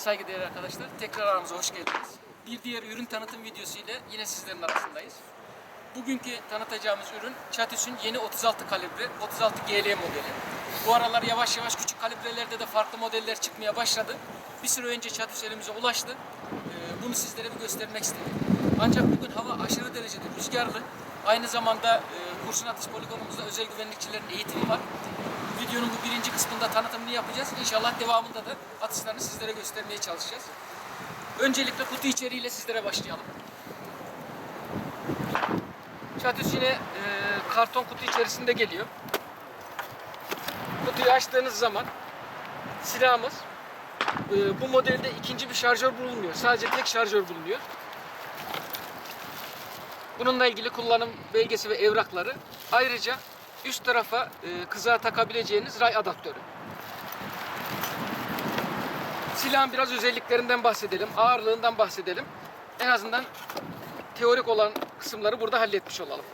saygıdeğer arkadaşlar. Tekrar aramıza hoş geldiniz. Bir diğer ürün tanıtım videosu ile yine sizlerin arasındayız. Bugünkü tanıtacağımız ürün Çatüs'ün yeni 36 kalibre 36 GL modeli. Bu aralar yavaş yavaş küçük kalibrelerde de farklı modeller çıkmaya başladı. Bir süre önce Çatüs elimize ulaştı. Ee, Bunu sizlere bir göstermek istedim. Ancak bugün hava aşırı derecede rüzgarlı. Aynı zamanda e, kurşun atış poligonumuzda özel güvenlikçilerin eğitimi var. Videonun bu birinci kısmında tanıtımını yapacağız. İnşallah devamında da atışlarını sizlere göstermeye çalışacağız. Öncelikle kutu içeriğiyle sizlere başlayalım. Çatüs yine e, karton kutu içerisinde geliyor. Kutuyu açtığınız zaman silahımız e, bu modelde ikinci bir şarjör bulunmuyor. Sadece tek şarjör bulunuyor. Bununla ilgili kullanım belgesi ve evrakları. Ayrıca üst tarafa e, kızağa takabileceğiniz ray adaptörü. Silahın biraz özelliklerinden bahsedelim, ağırlığından bahsedelim. En azından teorik olan kısımları burada halletmiş olalım.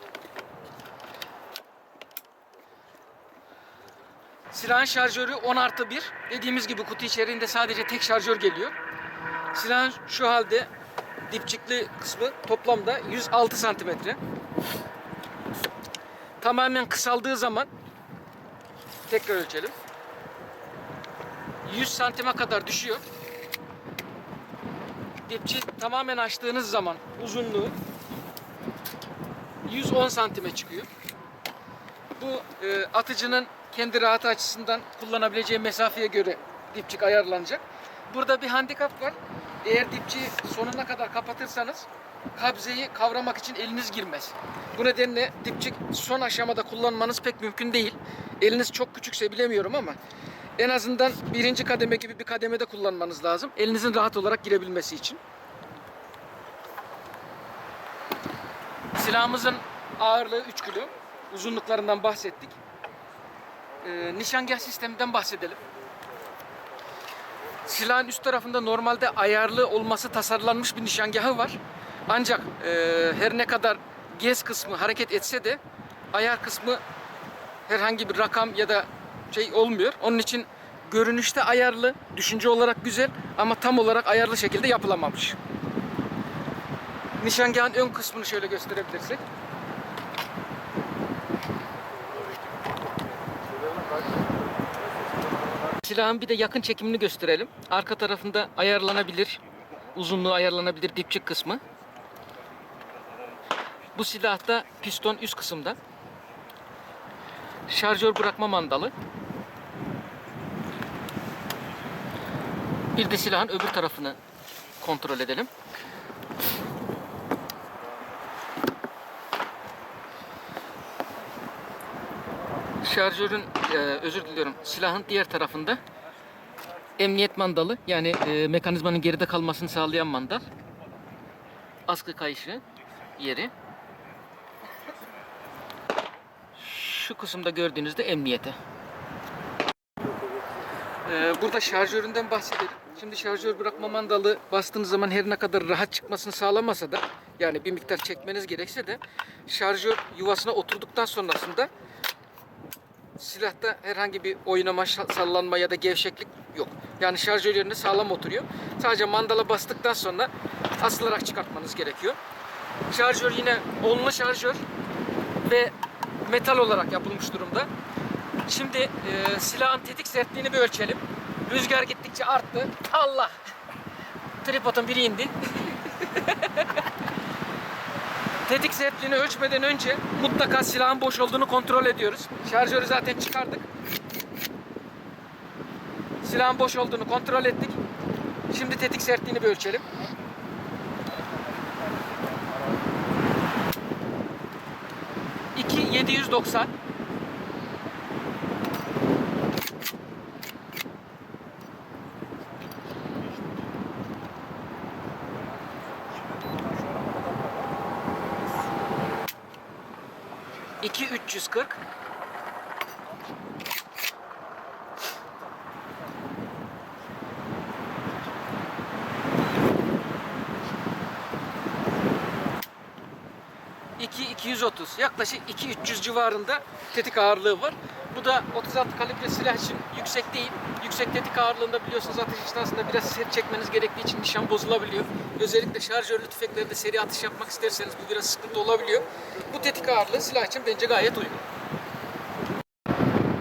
Silahın şarjörü 10 artı 1. Dediğimiz gibi kutu içeriğinde sadece tek şarjör geliyor. Silahın şu halde dipçikli kısmı toplamda 106 santimetre. Tamamen kısaldığı zaman tekrar ölçelim. 100 santime kadar düşüyor. Dipçi tamamen açtığınız zaman uzunluğu 110 santime çıkıyor. Bu e, atıcının kendi rahatı açısından kullanabileceği mesafeye göre dipçik ayarlanacak. Burada bir handikap var. Eğer dipçiyi sonuna kadar kapatırsanız kabzeyi kavramak için eliniz girmez. Bu nedenle dipçik son aşamada kullanmanız pek mümkün değil. Eliniz çok küçükse bilemiyorum ama en azından birinci kademe gibi bir kademede kullanmanız lazım. Elinizin rahat olarak girebilmesi için. Silahımızın ağırlığı 3 kilo. Uzunluklarından bahsettik. Ee, nişangah sisteminden bahsedelim. Silahın üst tarafında normalde ayarlı olması tasarlanmış bir nişangahı var. Ancak e, her ne kadar gez kısmı hareket etse de ayar kısmı herhangi bir rakam ya da şey olmuyor. Onun için görünüşte ayarlı, düşünce olarak güzel ama tam olarak ayarlı şekilde yapılamamış. Nişangahın ön kısmını şöyle gösterebilirsek. Silahın bir de yakın çekimini gösterelim. Arka tarafında ayarlanabilir, uzunluğu ayarlanabilir dipçik kısmı. Bu silahta piston üst kısımda. Şarjör bırakma mandalı. Bir de silahın öbür tarafını kontrol edelim. Şarjörün, e, özür diliyorum, silahın diğer tarafında emniyet mandalı yani e, mekanizmanın geride kalmasını sağlayan mandal. Askı kayışı yeri. Şu kısımda gördüğünüzde emniyete. Ee, burada şarjöründen bahsedelim. Şimdi şarjör bırakma mandalı bastığınız zaman her ne kadar rahat çıkmasını sağlamasa da yani bir miktar çekmeniz gerekse de şarjör yuvasına oturduktan sonrasında silahta herhangi bir oynama, sallanma ya da gevşeklik yok. Yani şarjör yerine sağlam oturuyor. Sadece mandala bastıktan sonra asılarak çıkartmanız gerekiyor. Şarjör yine onlu şarjör ve metal olarak yapılmış durumda. Şimdi e, silahın tetik sertliğini bir ölçelim. Rüzgar gittikçe arttı. Allah! Tripodun biri indi. tetik sertliğini ölçmeden önce mutlaka silahın boş olduğunu kontrol ediyoruz. Şarjörü zaten çıkardık. Silahın boş olduğunu kontrol ettik. Şimdi tetik sertliğini bir ölçelim. İki 790 2 340 2 230 yaklaşık 2 300 civarında tetik ağırlığı var. Bu da 36 kalibre silah için yüksek değil. Yüksek tetik ağırlığında biliyorsunuz atış esnasında biraz sert çekmeniz gerektiği için nişan bozulabiliyor. Özellikle şarjörlü tüfeklerde seri atış yapmak isterseniz bu biraz sıkıntı olabiliyor. Bu tetik ağırlığı silah için bence gayet uygun.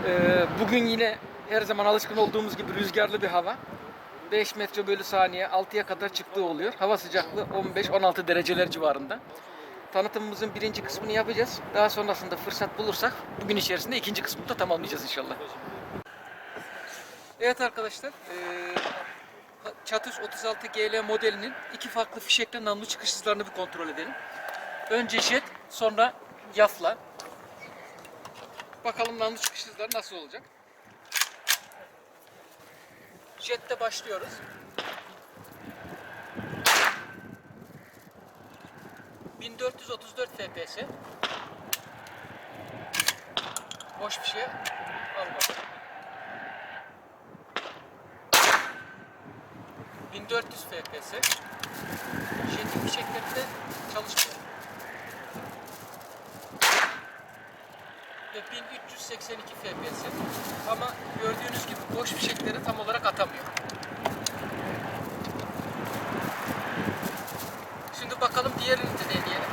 Ee, bugün yine her zaman alışkın olduğumuz gibi rüzgarlı bir hava. 5 metre bölü saniye 6'ya kadar çıktığı oluyor. Hava sıcaklığı 15-16 dereceler civarında. Tanıtımımızın birinci kısmını yapacağız. Daha sonrasında fırsat bulursak bugün içerisinde ikinci kısmını da tamamlayacağız inşallah. Evet arkadaşlar, eee, Çatış 36 GL modelinin iki farklı fişekle namlu çıkış hızlarını bir kontrol edelim. Önce jet, sonra yafla. Bakalım namlu çıkış hızları nasıl olacak? Jette başlıyoruz. ...1434 FPS. Boş bir şey almadım. 1400 FPS. Jetin fişeklerinde çalışmıyor. Ve 1382 FPS. Ama gördüğünüz gibi boş fişekleri tam olarak atamıyor. Şimdi bakalım diğerini de deneyelim.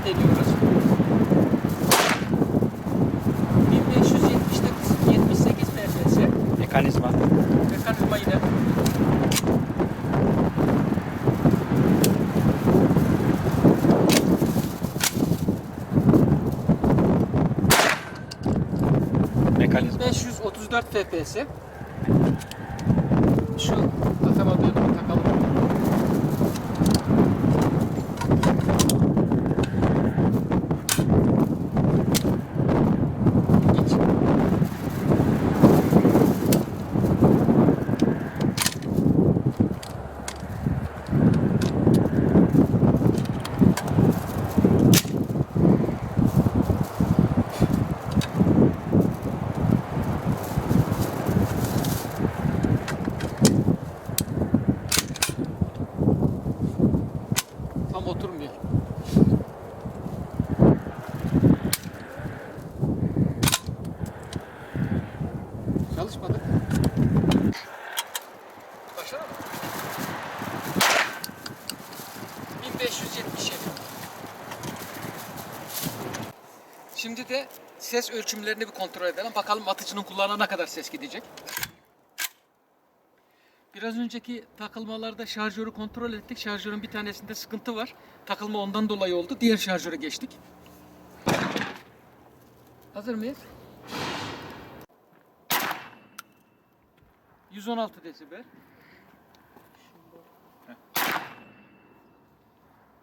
Yafla deniyoruz. 1579 78 FPS. Mekanizma. Mekanizma yine. Mekanizma. 534 FPS. Şu Şimdi de ses ölçümlerini bir kontrol edelim. Bakalım atıcının kulağına ne kadar ses gidecek. Biraz önceki takılmalarda şarjörü kontrol ettik. Şarjörün bir tanesinde sıkıntı var. Takılma ondan dolayı oldu. Diğer şarjöre geçtik. Hazır mıyız? 116 desibel.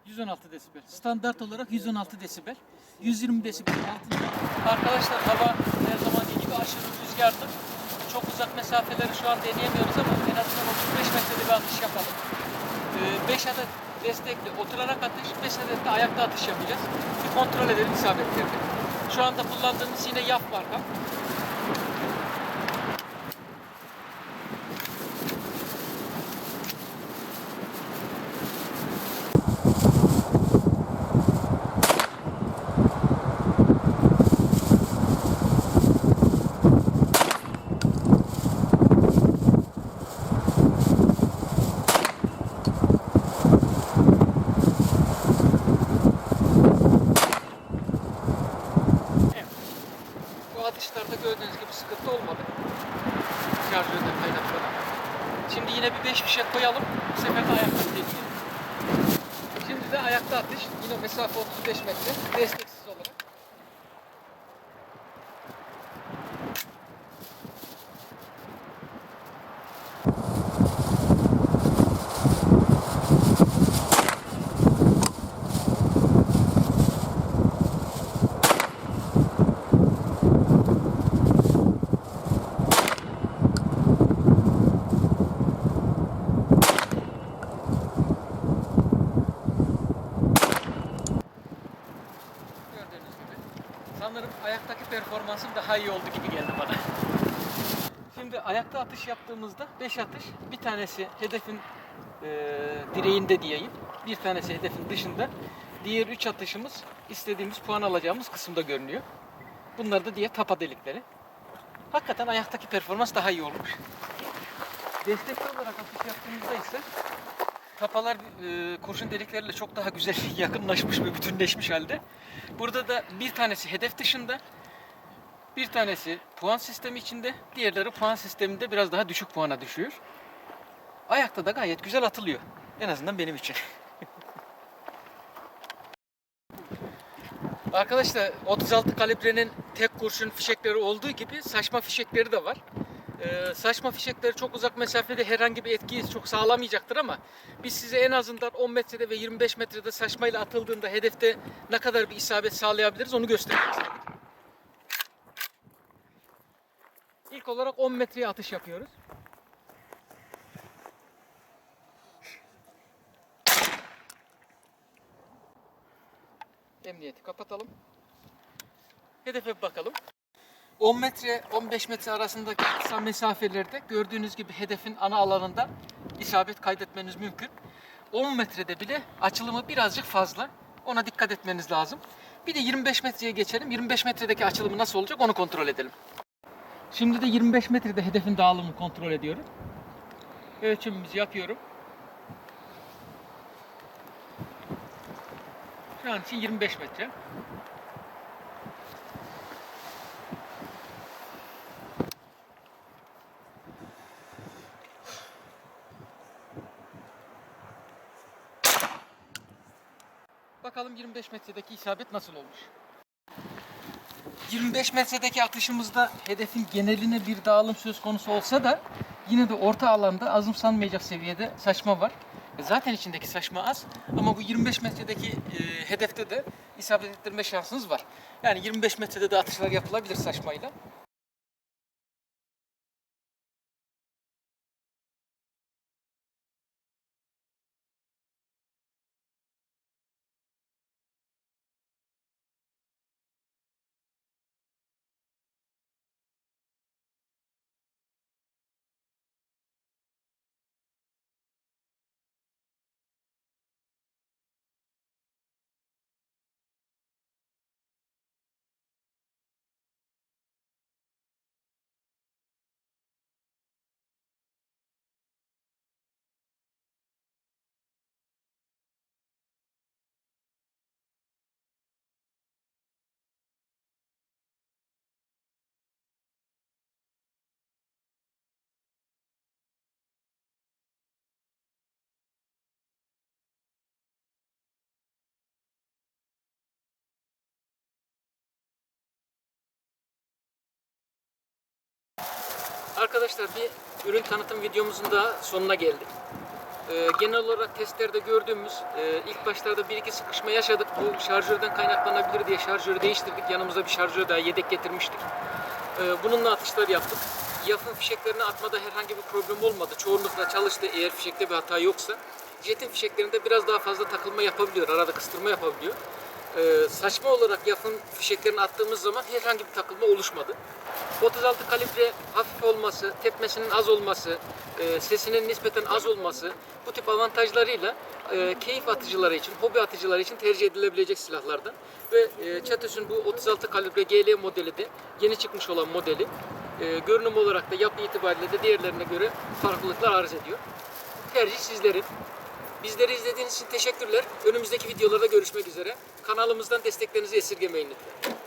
116 desibel. Standart olarak 116 desibel. 120 desibel altında. Arkadaşlar hava her zamanki gibi aşırı rüzgarlı. Çok uzak mesafeleri şu an deneyemiyoruz ama en azından 35 metrede bir atış yapalım. 5 adet destekli oturarak atış, 5 adet de ayakta atış yapacağız. Bir kontrol edelim isabetlerini. Şu anda kullandığımız yine YAF marka. Bu atışlarda gördüğünüz gibi sıkıntı olmadı. Şarjörden kaynaklanan. Şimdi yine bir 5 fişek koyalım. Bu sefer de ayakta deneyelim. Şimdi de ayakta atış. Yine mesafe 35 metre. Desteksiz performansım daha iyi oldu gibi geldi bana. Şimdi ayakta atış yaptığımızda 5 atış. Bir tanesi hedefin e, direğinde diyeyim. Bir tanesi hedefin dışında. Diğer 3 atışımız istediğimiz puan alacağımız kısımda görünüyor. Bunlar da diye tapa delikleri. Hakikaten ayaktaki performans daha iyi olmuş. Destekli olarak atış yaptığımızda ise kapalar e, kurşun delikleriyle çok daha güzel yakınlaşmış ve bütünleşmiş halde. Burada da bir tanesi hedef dışında, bir tanesi puan sistemi içinde, diğerleri puan sisteminde biraz daha düşük puana düşüyor. Ayakta da gayet güzel atılıyor. En azından benim için. Arkadaşlar 36 kalibrenin tek kurşun fişekleri olduğu gibi saçma fişekleri de var. Ee, saçma fişekleri çok uzak mesafede herhangi bir etkiyi çok sağlamayacaktır ama biz size en azından 10 metrede ve 25 metrede saçmayla atıldığında hedefte ne kadar bir isabet sağlayabiliriz onu göstermek İlk olarak 10 metreye atış yapıyoruz. Emniyeti kapatalım. Hedefe bakalım. 10 metre 15 metre arasındaki kısa mesafelerde gördüğünüz gibi hedefin ana alanında isabet kaydetmeniz mümkün. 10 metrede bile açılımı birazcık fazla. Ona dikkat etmeniz lazım. Bir de 25 metreye geçelim. 25 metredeki açılımı nasıl olacak onu kontrol edelim. Şimdi de 25 metrede hedefin dağılımını kontrol ediyorum. Ölçümümüzü yapıyorum. Şu an için 25 metre. Bakalım 25 metredeki isabet nasıl olmuş. 25 metredeki atışımızda hedefin geneline bir dağılım söz konusu olsa da yine de orta alanda azımsanmayacak seviyede saçma var. E, Zaten içindeki saçma az ama bu 25 metredeki e, hedefte de isabet ettirme şansınız var. Yani 25 metrede de atışlar yapılabilir saçmayla. Arkadaşlar bir ürün tanıtım videomuzun da sonuna geldik. Ee, genel olarak testlerde gördüğümüz e, ilk başlarda bir iki sıkışma yaşadık. Bu şarjörden kaynaklanabilir diye şarjörü değiştirdik. Yanımıza bir şarjör daha yedek getirmiştik. Ee, bununla atışlar yaptık. Yafın fişeklerini atmada herhangi bir problem olmadı. Çoğunlukla çalıştı eğer fişekte bir hata yoksa. Jetin fişeklerinde biraz daha fazla takılma yapabiliyor. Arada kıstırma yapabiliyor. Ee, saçma olarak yafın fişeklerini attığımız zaman herhangi bir takılma oluşmadı. 36 kalibre hafif olması, tepmesinin az olması, e, sesinin nispeten az olması bu tip avantajlarıyla e, keyif atıcıları için, hobi atıcıları için tercih edilebilecek silahlardan. Ve e, Çatüs'ün bu 36 kalibre GL modeli de yeni çıkmış olan modeli. E, görünüm olarak da yapı itibariyle de diğerlerine göre farklılıklar arz ediyor. Tercih sizlerin. Bizleri izlediğiniz için teşekkürler. Önümüzdeki videolarda görüşmek üzere. Kanalımızdan desteklerinizi esirgemeyin lütfen.